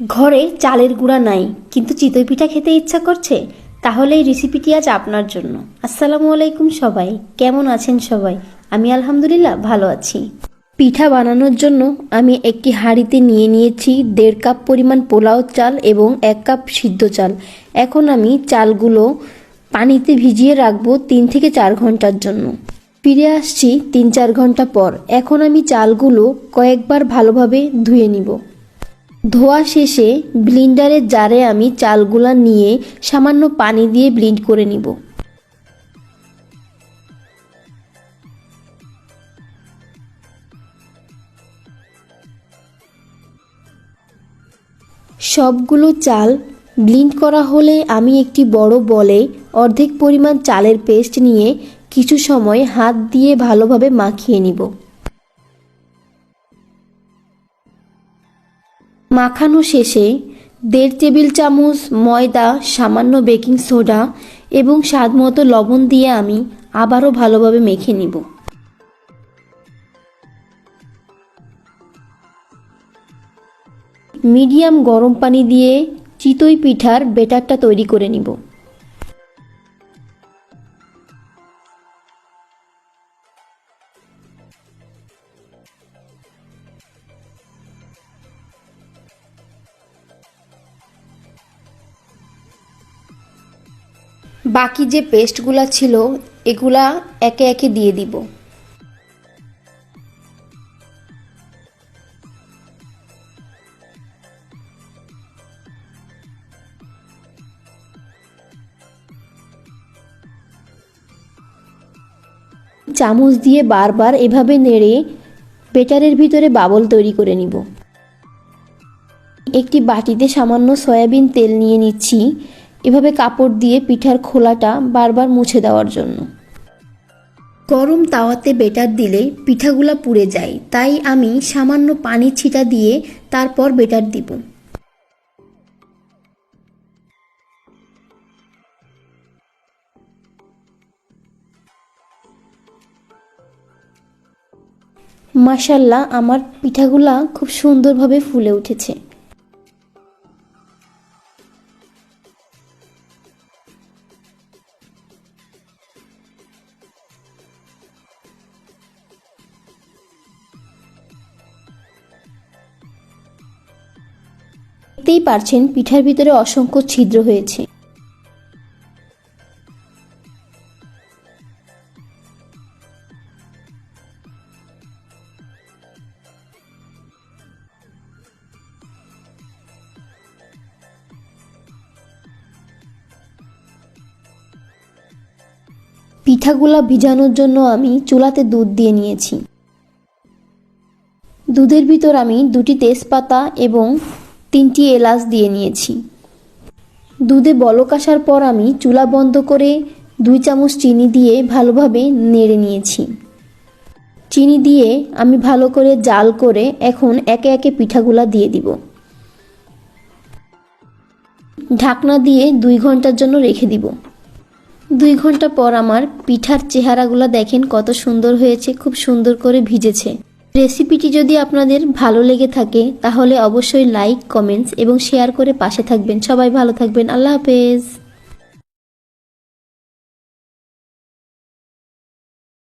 ঘরে চালের গুঁড়া নাই, কিন্তু চিতই পিঠা খেতে ইচ্ছা করছে তাহলে এই রেসিপিটি আজ আপনার জন্য। আসসালামু আলাইকুম সবাই, কেমন আছেন সবাই? আমি আলহামদুলিল্লাহ ভালো আছি। পিঠা বানানোর জন্য আমি একটি হাঁড়িতে নিয়ে নিয়েছি দেড় কাপ পরিমাণ পোলাও চাল এবং এক কাপ সিদ্ধ চাল। এখন আমি চালগুলো পানিতে ভিজিয়ে রাখব তিন থেকে চার ঘণ্টার জন্য। ফিরে আসছি তিন চার ঘণ্টা পর। এখন আমি চালগুলো কয়েকবার ভালোভাবে ধুয়ে নিব। ধোয়া শেষে ব্লিন্ডারের জারে আমি চালগুলা নিয়ে সামান্য পানি দিয়ে ব্লিন্ড করে নিব। সবগুলো চাল ব্লিন্ড করা হলে আমি একটি বড় বলে অর্ধেক পরিমাণ চালের পেস্ট নিয়ে কিছু সময় হাত দিয়ে ভালোভাবে মাখিয়ে নিব। মাখানো শেষে দেড় টেবিল চামচ ময়দা, সামান্য বেকিং সোডা এবং স্বাদ মতো লবণ দিয়ে আমি আবারও ভালোভাবে মেখে নিব। মিডিয়াম গরম পানি দিয়ে চিতই পিঠার বেটারটা তৈরি করে নিব। বাকি যে পেস্টগুলা ছিল, এগুলা একে একে দিয়ে দিব। চামচ দিয়ে বারবার এভাবে নেড়ে বেটারের ভিতরে বাবল তৈরি করে নিব। একটি বাটিতে সামান্য সয়াবিন তেল নিয়ে নিচ্ছি। এভাবে কাপড় দিয়ে পিঠার খোলাটা বারবার মুছে দেওয়ার জন্য। গরম তাওয়াতে বেটার দিলে পিঠাগুলা পুড়ে যায় তাই আমি সামান্য পানি ছিটা দিয়ে তারপর বেটার দিব। মাশাল্লাহ আমার পিঠাগুলা খুব সুন্দরভাবে ফুলে উঠেছে। দেখতেই পারছেন পিঠার ভিতরে অসংখ্য ছিদ্র হয়েছে। পিঠাগুলা ভিজানোর জন্য আমি চুলাতে দুধ দিয়ে নিয়েছি। দুধের ভিতর আমি দুটি তেজপাতা এবং তিনটি এলাচ দিয়ে নিয়েছি। দুধে বলক আসার পর আমি চুলা বন্ধ করে দুই চামচ চিনি দিয়ে ভালোভাবে নেড়ে নিয়েছি। চিনি দিয়ে আমি ভালো করে জাল করে এখন একে একে পিঠাগুলা দিয়ে দিব। ঢাকনা দিয়ে দুই ঘণ্টার জন্য রেখে দিব। দুই ঘণ্টা পর আমার পিঠার চেহারাগুলো দেখেন কত সুন্দর হয়েছে, খুব সুন্দর করে ভিজেছে। রেসিপিটি যদি আপনাদের ভালো লেগে থাকে, তাহলে অবশ্যই লাইক, কমেন্টস এবং শেয়ার করে পাশে থাকবেন। সবাই ভালো থাকবেন। আল্লাহ হাফেজ।